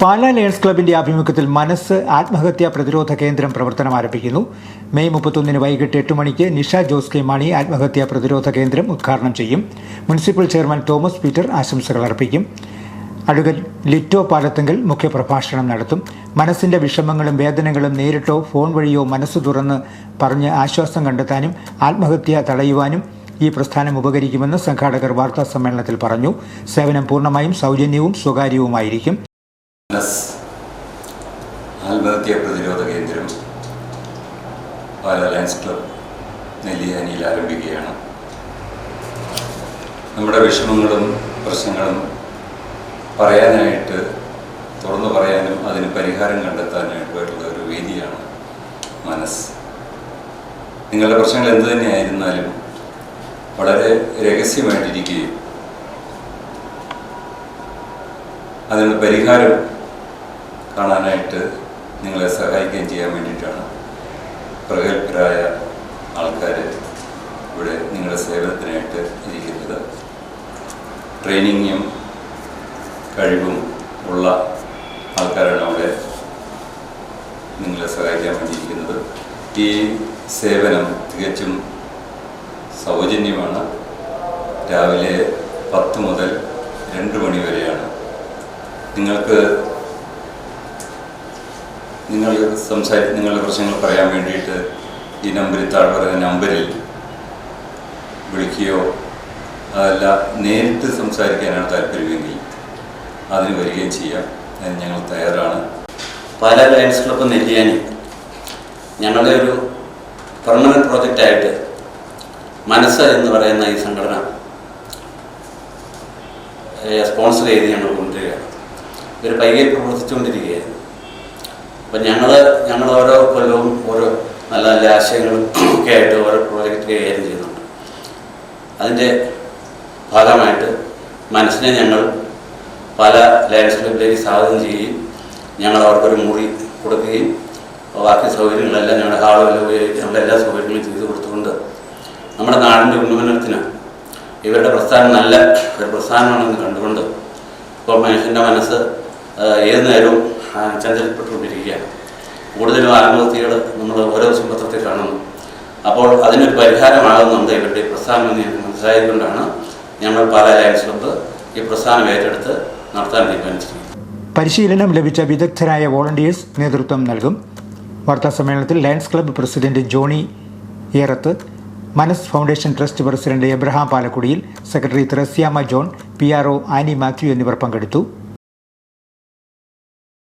Pala lions ക്ലബിന്റെ ആഭിമുഖ്യത്തിൽ മനസ്സ് ആത്മഹത്യാ പ്രതിരോധ കേന്ദ്രം പ്രവർത്തനം ആരംഭിക്കുന്നു. മെയ് മുപ്പത്തൊന്നിന് വൈകിട്ട് എട്ട് മണിക്ക് നിഷ ജോസ് കെ മാണി ആത്മഹത്യാ പ്രതിരോധ കേന്ദ്രം ഉദ്ഘാടനം ചെയ്യും. മുനിസിപ്പൽ ചെയർമാൻ തോമസ് പീറ്റർ ആശംസകൾ അർപ്പിക്കും. അഡ്വക്കേറ്റ് ലിറ്റോ പാലത്തെങ്കിൽ മുഖ്യപ്രഭാഷണം നടത്തും. മനസ്സിന്റെ വിഷമങ്ങളും വേദനകളും നേരിട്ടോ ഫോൺ വഴിയോ മനസ്സ് തുറന്ന് പറഞ്ഞ് ആശ്വാസം കണ്ടെത്താനും ആത്മഹത്യ തടയുവാനും ഈ പ്രസ്ഥാനം ഉപകരിക്കുമെന്ന് സംഘാടകർ വാർത്താ സമ്മേളനത്തിൽ പറഞ്ഞു. സേവനം പൂർണമായും സൗജന്യവും സ്വകാര്യവുമായിരിക്കും. മനസ് ആത്മഹത്യാ പ്രതിരോധ കേന്ദ്രം പാല ലയൺസ് ക്ലബ് നെല്ലിയാനിയിൽ ആരംഭിക്കുകയാണ്. നമ്മുടെ വിഷമങ്ങളും പ്രശ്നങ്ങളും പറയാനായിട്ട് തുറന്നു പറയാനും അതിന് പരിഹാരം കണ്ടെത്താനായിട്ടുള്ള ഒരു വേദിയാണ് മനസ്സ്. നിങ്ങളുടെ പ്രശ്നങ്ങൾ എന്തു തന്നെയായിരുന്നാലും വളരെ രഹസ്യമായിട്ടിരിക്കുകയും അതിനുള്ള പരിഹാരം കാണാനായിട്ട് നിങ്ങളെ സഹായിക്കുകയും ചെയ്യാൻ വേണ്ടിയിട്ടാണ് പ്രഗത്ഭരായ ആൾക്കാർ ഇവിടെ നിങ്ങളുടെ സേവനത്തിനായിട്ട് ഇരിക്കുന്നത്. ട്രെയിനിങ്ങും കഴിവും ഉള്ള ആൾക്കാരാണ് അവിടെ നിങ്ങളെ സഹായിക്കാൻ വേണ്ടിയിരിക്കുന്നത്. ഈ സേവനം തികച്ചും സൗജന്യമാണ്. രാവിലെ പത്ത് മുതൽ രണ്ട് മണി വരെയാണ്. നിങ്ങൾക്ക് നിങ്ങൾ സംസാരി നിങ്ങളുടെ പ്രശ്നങ്ങൾ പറയാൻ വേണ്ടിയിട്ട് ഈ നമ്പറിൽ താഴെ പറയുന്ന നമ്പറിൽ വിളിക്കുകയോ അതല്ല നേരിട്ട് സംസാരിക്കാനാണ് താല്പര്യമെങ്കിൽ അതിന് വരികയും ചെയ്യാം. അതിന് ഞങ്ങൾ തയ്യാറാണ്. പല ക്ലബ്ബ് നെല്ലിയാനി ഞങ്ങളുടെ ഒരു പെർമനന്റ് പ്രോജക്റ്റായിട്ട് മനസ്സ് എന്ന് പറയുന്ന ഈ സംഘടന സ്പോൺസർ ചെയ്ത് ഞങ്ങൾ കൊണ്ടുവരികയാണ്. ഇവർ പൈകയിൽ പ്രവർത്തിച്ചുകൊണ്ടിരിക്കുകയായിരുന്നു. അപ്പം ഞങ്ങൾ ഞങ്ങൾ ഓരോ കൊല്ലവും ഓരോ നല്ല നല്ല ആശയങ്ങളും ഒക്കെ ആയിട്ട് ഓരോ പ്രോജക്റ്റ് കൈകാര്യം ചെയ്യുന്നുണ്ട്. അതിന്റെ ഭാഗമായിട്ട് മനസ്സിനെ ഞങ്ങൾ പല ലയൺസ് ക്ലബിലേക്ക് സ്വാഗതം ചെയ്യുകയും ഞങ്ങൾ അവർക്കൊരു മുറി കൊടുക്കുകയും ബാക്കി സൗകര്യങ്ങളെല്ലാം ഞങ്ങളുടെ ഹാളുകളിൽ ഉപയോഗിക്കാനുള്ള എല്ലാ സൗകര്യങ്ങളും ചെയ്തു കൊടുത്തുകൊണ്ട് നമ്മുടെ നാടിന്റെ ഉന്നമനത്തിന് ഇവരുടെ പ്രസ്ഥാനം നല്ല ഒരു പ്രസ്ഥാനമാണെന്ന് കണ്ടുകൊണ്ട് ഇപ്പോൾ മനുഷ്യന്റെ മനസ്സ് ഏത് നേരവും ചഞ്ചലപ്പെട്ടുകൊണ്ടിരിക്കുകയാണ്. കൂടുതലും ആത്മഹത്യകൾ നമ്മൾ ഓരോ ദിവസം പത്രത്തിൽ കാണുന്നു. അപ്പോൾ അതിനൊരു പരിഹാരമാകുന്നുണ്ട് ഇവരുടെ ഈ പ്രസ്ഥാനം എന്ന് ഞങ്ങൾക്ക് മനസ്സിലായതുകൊണ്ടാണ് ഞങ്ങൾ പല ലൈൻസിലും ഈ പ്രസ്ഥാനം ഏറ്റെടുത്ത് നടത്താൻ തീരുമാനിച്ചിരിക്കുന്നത്. പരിശീലനം ലഭിച്ച വിദഗ്ധരായ വോളണ്ടിയേഴ്സ് നേതൃത്വം നൽകും. വാർത്താ സമ്മേളനത്തിൽ lions club president Johny Erath Manas foundation trust president Abraham പാലക്കുടിയിൽ secretary Thresyamma John P R Annie Mathew എന്നിവർ പങ്കെടുത്തു.